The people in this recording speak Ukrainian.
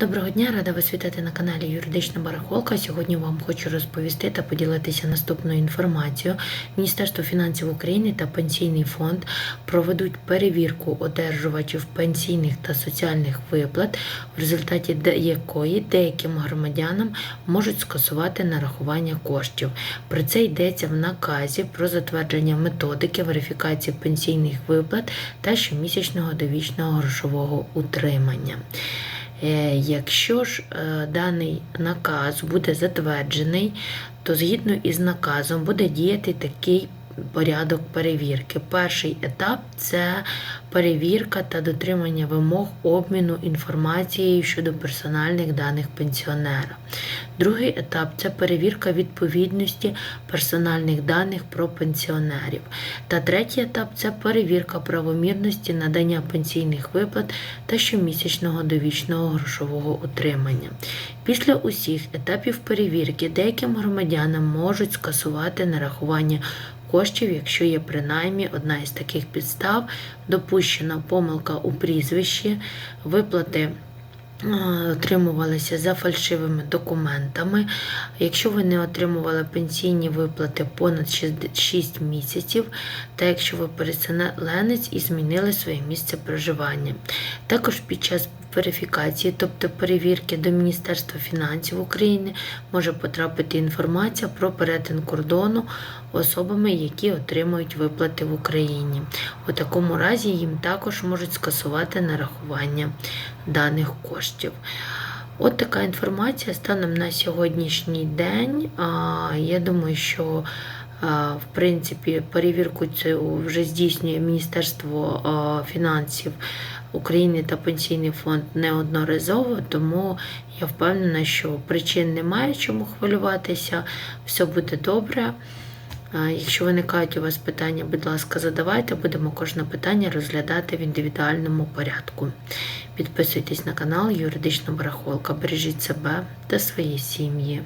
Доброго дня, рада вас вітати на каналі Юридична Барахолка. Сьогодні вам хочу розповісти та поділитися наступною інформацією. Міністерство фінансів України та Пенсійний фонд проведуть перевірку одержувачів пенсійних та соціальних виплат, в результаті якої деяким громадянам можуть скасувати нарахування коштів. Про це йдеться в наказі про затвердження методики верифікації пенсійних виплат та щомісячного довічного грошового утримання. Е, Якщо ж е, даний наказ буде затверджений, то згідно із наказом буде діяти такий порядок перевірки. Перший етап це перевірка та дотримання вимог обміну інформацією щодо персональних даних пенсіонера. Другий етап це перевірка відповідності персональних даних про пенсіонерів. Та третій етап це перевірка правомірності надання пенсійних виплат та щомісячного довічного грошового утримання. Після усіх етапів перевірки деяким громадянам можуть скасувати нарахування коштів, якщо є принаймні одна із таких підстав, допущена помилка у прізвищі, виплати. е, Отримувалися за фальшивими документами. Якщо ви не отримували пенсійні виплати понад 6 місяців, та якщо ви переселенець і змінили своє місце проживання. Також під час верифікації, тобто перевірки до Міністерства фінансів України, може потрапити інформація про перетин кордону особами, які отримують виплати в Україні. У такому разі їм також можуть скасувати нарахування даних коштів. От така інформація станом на сьогоднішній день. Я думаю, що в принципі перевірку цю вже здійснює Міністерство фінансів України та Пенсійний фонд неодноразово, тому я впевнена, що причин немає чому хвилюватися, все буде добре. Якщо виникають у вас питання, будь ласка, задавайте, будемо кожне питання розглядати в індивідуальному порядку. Підписуйтесь на канал Юридична Барахолка, бережіть себе та свої сім'ї.